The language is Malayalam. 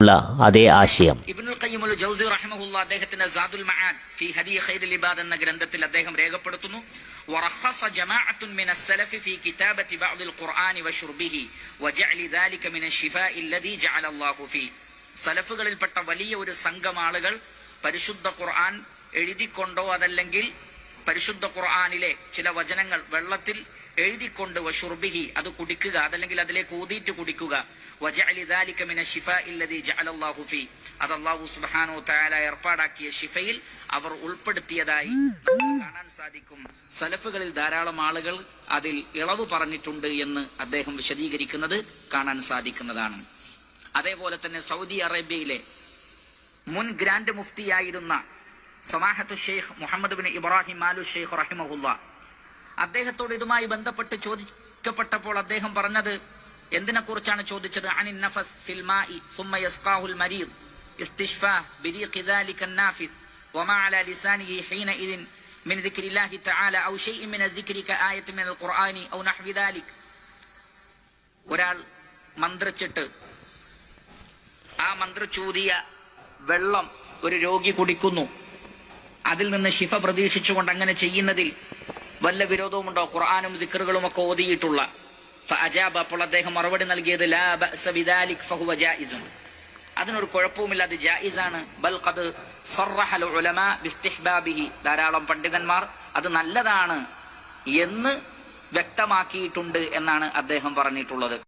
ഉള്ള അതേ ആശയം. അദ്ദേഹത്തിന്റെ എന്ന ഗ്രന്ഥത്തിൽ അദ്ദേഹം രേഖപ്പെടുത്തുന്നു. വറഖസ ജമാഅത്തുൻ മിന സലഫി ഫി ബഅദ് അൽ ഖുർആനി വശുർബിഹി വജഅലി ദാലിക മിന ശിഫാഇ അല്ലദി ജഅല സലഫുകളിൽപ്പെട്ട വലിയ ഒരു സംഘം ആളുകൾ പരിശുദ്ധ ഖുർആൻ എഴുതിക്കൊണ്ടോ അതല്ലെങ്കിൽ പരിശുദ്ധ ഖുർആനിലെ ചില വചനങ്ങൾ വെള്ളത്തിൽ എഴുതിക്കൊണ്ട് വഷുർബിഹി അത് കുടിക്കുക അതല്ലെങ്കിൽ അതിലേക്ക് ഊതിയിട്ട് കുടിക്കുക. അത് സുബ്ഹാനഹു വതആല ഏർപ്പാടാക്കിയ ഷിഫയിൽ അവർ ഉൾപ്പെടുത്തിയതായി കാണാൻ സാധിക്കും. സലഫുകളിൽ ധാരാളം ആളുകൾ അതിൽ ഇളവ് പറഞ്ഞിട്ടുണ്ട് എന്ന് അദ്ദേഹം വിശദീകരിക്കുന്നത് കാണാൻ സാധിക്കുന്നതാണ്. അതേപോലെ തന്നെ സൗദി അറേബ്യയിലെ മുൻ ഗ്രാൻഡ് മുഫ്തിയായിരുന്ന സമാഹത്തു ഷെയ്ഖ് മുഹമ്മദ് ബിൻ ഇബ്രാഹിം മാലു ഷെയ്ഖ് റഹിമഹുല്ല അദ്ദേഹത്തോട് ഇതുമായി ബന്ധപ്പെട്ട് ചോദിക്കപ്പെട്ടപ്പോൾ അദ്ദേഹം പറഞ്ഞത് എന്തിനെ കുറിച്ചാണ് ചോദിച്ചത് അനിൻ നഫസ് ഫിൽ മാഇ ثم يسقاه المريض استشفاء بريق ذلك النافذ وما على لسانه حينئذ من ذكر الله تعالى أو شيء من الذكر كآية من القرآن أو نحو ذلك ഒരാൾ മന്ത്രിച്ചിട്ട് ആ മന്ത്രിച്ചൂതിയ വെള്ളം ഒരു രോഗി കുടിക്കുന്നു അതിൽ നിന്ന് ശിഫ പ്രതീക്ഷിച്ചുകൊണ്ട് അങ്ങനെ ചെയ്യുന്നതിൽ വല്ല വിരോധവുമുണ്ടോ? ഖുർആാനും ദിക്കറുകളും ഒക്കെ ഓതിയിട്ടുള്ള. ഫഅജാബ് അപ്പോൾ അദ്ദേഹം മറുപടി നൽകിയത് അതിനൊരു കുഴപ്പവുമില്ല അത് ജായിസാണ്. ബൽ ഖദ് ഉലമാ ബിസ്തിഹ്ബാബിഹി. ധാരാളം പണ്ഡിതന്മാർ അത് നല്ലതാണ് എന്ന് വ്യക്തമാക്കിയിട്ടുണ്ട് എന്നാണ് അദ്ദേഹം പറഞ്ഞിട്ടുള്ളത്.